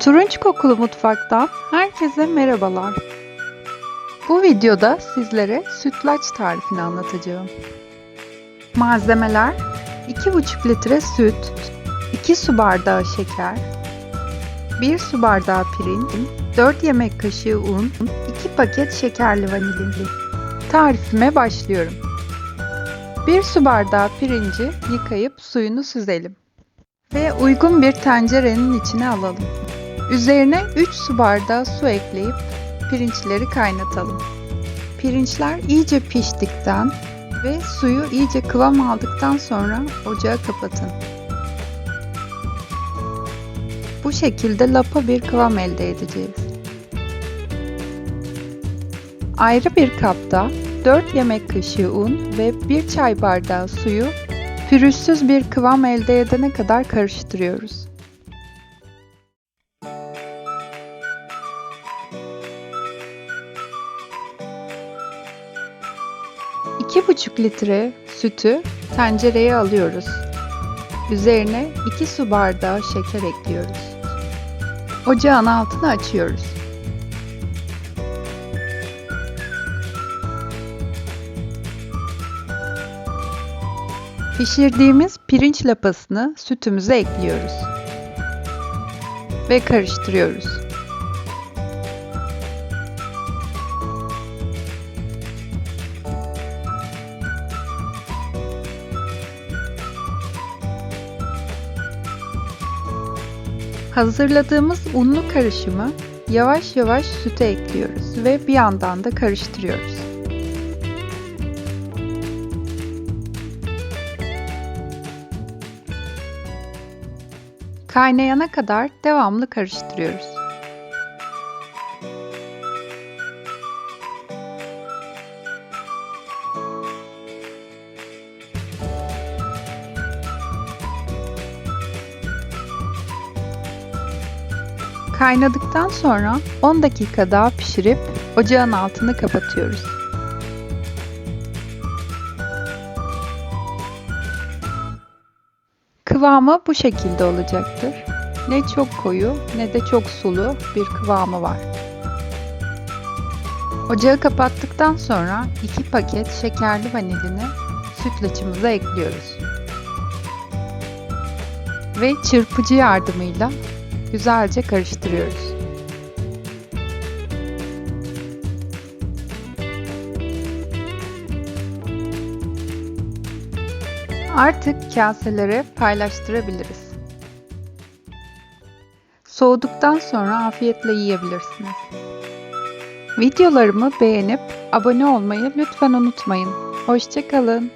Turunç kokulu mutfaktan herkese merhabalar. Bu videoda sizlere sütlaç tarifini anlatacağım. Malzemeler 2,5 litre süt, 2 su bardağı şeker, 1 su bardağı pirinç, 4 yemek kaşığı un, 2 paket şekerli vanilin. Tarifime başlıyorum. 1 su bardağı pirinci yıkayıp suyunu süzelim ve uygun bir tencerenin içine alalım. Üzerine 3 su bardağı su ekleyip pirinçleri kaynatalım. Pirinçler iyice piştikten ve suyu iyice kıvam aldıktan sonra ocağı kapatın. Bu şekilde lapa bir kıvam elde edeceğiz. Ayrı bir kapta 4 yemek kaşığı un ve 1 çay bardağı suyu pürüzsüz bir kıvam elde edene kadar karıştırıyoruz. İki buçuk litre sütü tencereye alıyoruz. Üzerine 2 su bardağı şeker ekliyoruz. Ocağın altını açıyoruz. Pişirdiğimiz pirinç lapasını sütümüze ekliyoruz. Ve karıştırıyoruz. Hazırladığımız unlu karışımı yavaş yavaş süte ekliyoruz ve bir yandan da karıştırıyoruz. Kaynayana kadar devamlı karıştırıyoruz. Kaynadıktan sonra 10 dakika daha pişirip ocağın altını kapatıyoruz. Kıvamı bu şekilde olacaktır. Ne çok koyu ne de çok sulu bir kıvamı var. Ocağı kapattıktan sonra 2 paket şekerli vanilini sütlaçımıza ekliyoruz. Ve çırpıcı yardımıyla güzelce karıştırıyoruz. Artık kaselere paylaştırabiliriz. Soğuduktan sonra afiyetle yiyebilirsiniz. Videolarımı beğenip abone olmayı lütfen unutmayın. Hoşçakalın.